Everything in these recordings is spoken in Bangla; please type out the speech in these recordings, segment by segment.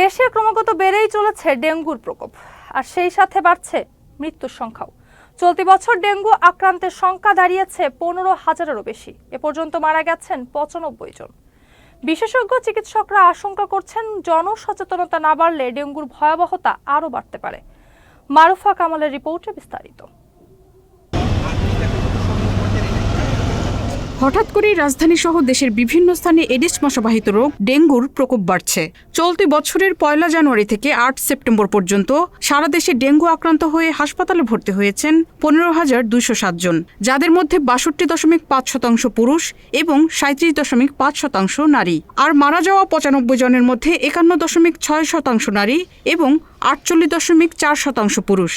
দেশে ক্রমাগত বেড়েই চলেছে ডেঙ্গুর প্রকোপ, আর সেই সাথে বাড়ছে মৃত্যুর সংখ্যাও। চলতি বছর ডেঙ্গু আক্রান্তের সংখ্যা দাঁড়িয়েছে পনেরো হাজারেরও বেশি। এ পর্যন্ত মারা গেছেন পঁচানব্বই জন। বিশেষজ্ঞ চিকিৎসকরা আশঙ্কা করছেন জনসচেতনতা না বাড়লে ডেঙ্গুর ভয়াবহতা আরও বাড়তে পারে। মারুফা কামালের রিপোর্টে বিস্তারিত। হঠাৎ করেই রাজধানী সহ দেশের বিভিন্ন স্থানে এডিস মশাবাহিত রোগ, ডেঙ্গুর প্রকোপ বাড়ছে। চলতি বছরের পয়লা জানুয়ারি থেকে আট সেপ্টেম্বর পর্যন্ত সারা দেশে ডেঙ্গু আক্রান্ত হয়ে হাসপাতালে ভর্তি হয়েছেন পনেরো হাজার দুইশো সাতজন যাদের মধ্যে বাষট্টি দশমিক পাঁচ শতাংশ পুরুষ এবং সাঁত্রিশ দশমিক পাঁচ শতাংশ নারী। আর মারা যাওয়া পঁচানব্বই জনের মধ্যে একান্ন দশমিক ছয় শতাংশ নারী এবং আটচল্লিশ দশমিক চার শতাংশ পুরুষ।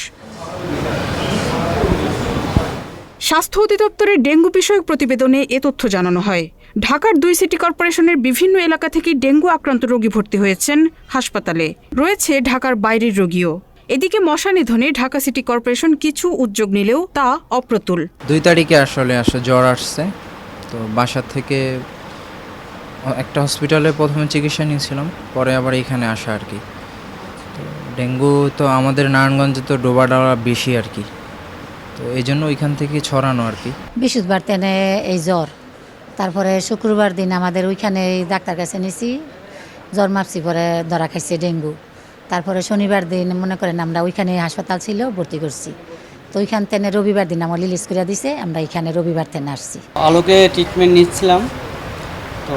স্বাস্থ্য অধিদপ্তরের ডেঙ্গু বিষয়ক প্রতিবেদনে এ তথ্য জানানো হয়। ঢাকার দুই সিটি কর্পোরেশনের বিভিন্ন এলাকা থেকে ডেঙ্গু আক্রান্ত রোগী ভর্তি হয়েছেন হাসপাতালে। রয়েছে ঢাকার বাইরের রোগীও। এদিকে মশা নিধনে ঢাকা সিটি কর্পোরেশন কিছু উদ্যোগ নিলেও তা অপ্রতুল। দুই তারিখে আসলে আসলে জ্বর আসছে। তো বাসা থেকে একটা হসপিটালে প্রথমে চিকিৎসা নিয়েছিলাম, পরে আবার এখানে আসা আর কি। ডেঙ্গু তো আমাদের নারায়ণগঞ্জে তো ডোবা ডালা বেশি আর কি। তো এই জন্য ওইখান থেকে ছড়ানো আর কি। বৃহস্পতিবার তেনে এই জ্বর। তারপরে শুক্রবার দিন আমাদের ওইখানে ডাক্তার কাছে নিছি জ্বর মাপছি পরে ধরা খাইছে ডেঙ্গু। তারপরে শনিবার দিন মনে করেন আমরা ওইখানে হাসপাতাল ছিল ভর্তি করছি। তো ওইখান থেকে রবিবার দিন আমার রিলিজ করে দিছে আমরা এখানে রবিবার থেকে আসছি। আলোকে ট্রিটমেন্ট নিচ্ছিলাম। তো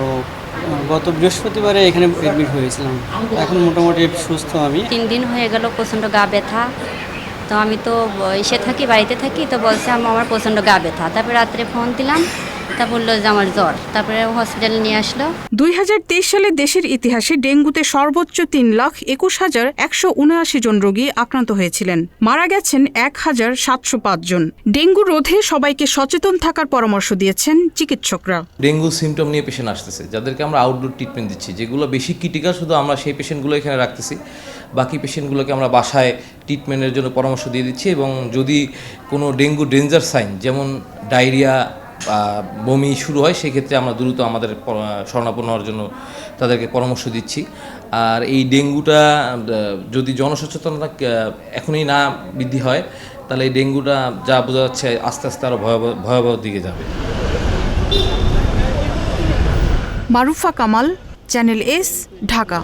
গত বৃহস্পতিবারে এখানে অ্যাডমিট হয়েছিলাম। এখন মোটামুটি সুস্থ আমি। তিন দিন হয়ে গেল প্রচণ্ড গা ব্যথা। তো আমি তো এসে থাকি, বাড়িতে থাকি, তো বলছে আমার প্রচণ্ড গা ব্যথা। তারপরে রাত্রে ফোন দিলাম। তা বলল যে আমার জ্বর। তারপরে হসপিটালে নিয়ে আসলো। দুই হাজার তেইশ সালে দেশের ইতিহাসে ডেঙ্গুতে সর্বোচ্চ তিন লাখ একুশ হাজার একশো উনআশি জন রোগী আক্রান্ত হয়েছিলেন। মারা গেছেন এক হাজার সাতশো পাঁচ জন। ডেঙ্গু রোধে সবাইকে সচেতন থাকার পরামর্শ দিয়েছেন চিকিৎসকরা। ডেঙ্গু সিমটম নিয়ে পেশেন্ট আসতেছে। যাদেরকে আমরা আউটডোর ট্রিটমেন্ট দিচ্ছি যেগুলো বেশি ক্রিটিক্যাল শুধু আমরা সেই পেশেন্টগুলো এখানে রাখতেছি। বাকি পেশেন্টগুলোকে আমরা বাসায় ট্রিটমেন্টের জন্য পরামর্শ দিয়ে দিচ্ছি এবং যদি কোনো ডেঙ্গু ডেঞ্জার সাইন যেমন ডায়রিয়া বমি শুরু হয়, সেক্ষেত্রে আমরা দ্রুত আমাদের শরণাপন্ন হওয়ার জন্য তাদেরকে পরামর্শ দিচ্ছি। আর এই ডেঙ্গুটা যদি জনসচেতনতা এখনই না বৃদ্ধি হয়, তাহলে এই ডেঙ্গুটা যা বোঝা যাচ্ছে আস্তে আস্তে আরও ভয়াবহ ভয়াবহ দিকে যাবে। Marufa Kamal, channel S, Dhaka.